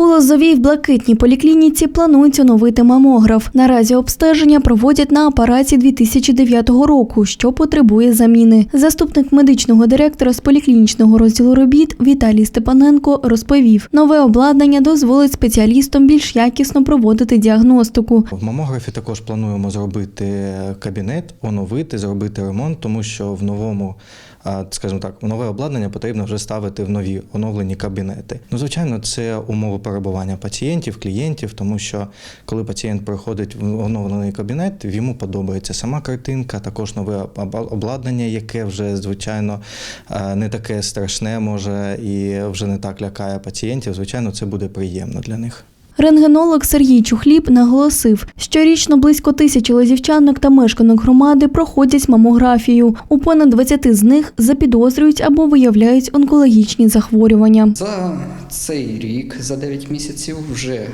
У Лозовій в блакитній поліклініці планують оновити мамограф. Наразі обстеження проводять на апараті 2009 року, що потребує заміни. Заступник медичного директора з поліклінічного розділу робіт Віталій Степаненко розповів, нове обладнання дозволить спеціалістам більш якісно проводити діагностику. В мамографі також плануємо зробити кабінет, оновити, зробити ремонт, тому що в новому, скажімо так, нове обладнання потрібно вже ставити в нові оновлені кабінети. Ну, звичайно, це умови перебування пацієнтів, клієнтів, тому що коли пацієнт приходить в оновлений кабінет, йому подобається сама картинка, також нове об- обладнання, яке вже звичайно не таке страшне може і вже не так лякає пацієнтів. Звичайно, це буде приємно для них. Рентгенолог Сергій Чухліб наголосив, щорічно близько тисячі лазівчанок та мешканок громади проходять мамографію. У понад 20 з них запідозрюють або виявляють онкологічні захворювання. За цей рік, за 9 місяців, вже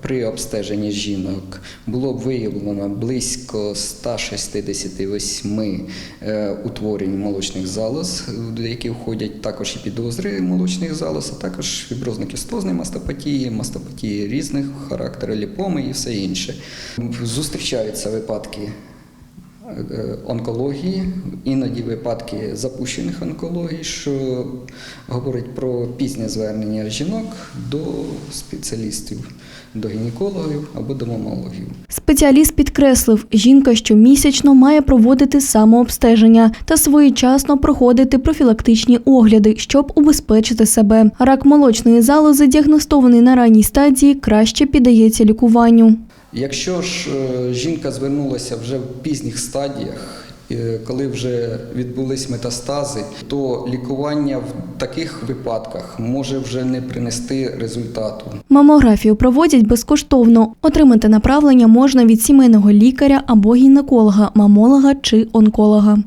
при обстеженні жінок було виявлено близько 168 е, утворень молочних залоз, до яких входять також і підозри молочних залоз, а також фіброзно-кістозні мастопатії, мастопатії різних характеру, ліпоми і все інше. Зустрічаються випадки онкології, іноді випадки запущених онкологій, що говорить про пізнє звернення жінок до спеціалістів, до гінекологів або до мамологів. Спеціаліст підкреслив, жінка щомісячно має проводити самообстеження та своєчасно проходити профілактичні огляди, щоб убезпечити себе. Рак молочної залози, діагностований на ранній стадії, краще піддається лікуванню. Якщо ж е, жінка звернулася вже в пізніх стадіях, е, коли вже відбулись метастази, то лікування в таких випадках може вже не принести результату. Мамографію проводять безкоштовно. Отримати направлення можна від сімейного лікаря або гінеколога, мамолога чи онколога.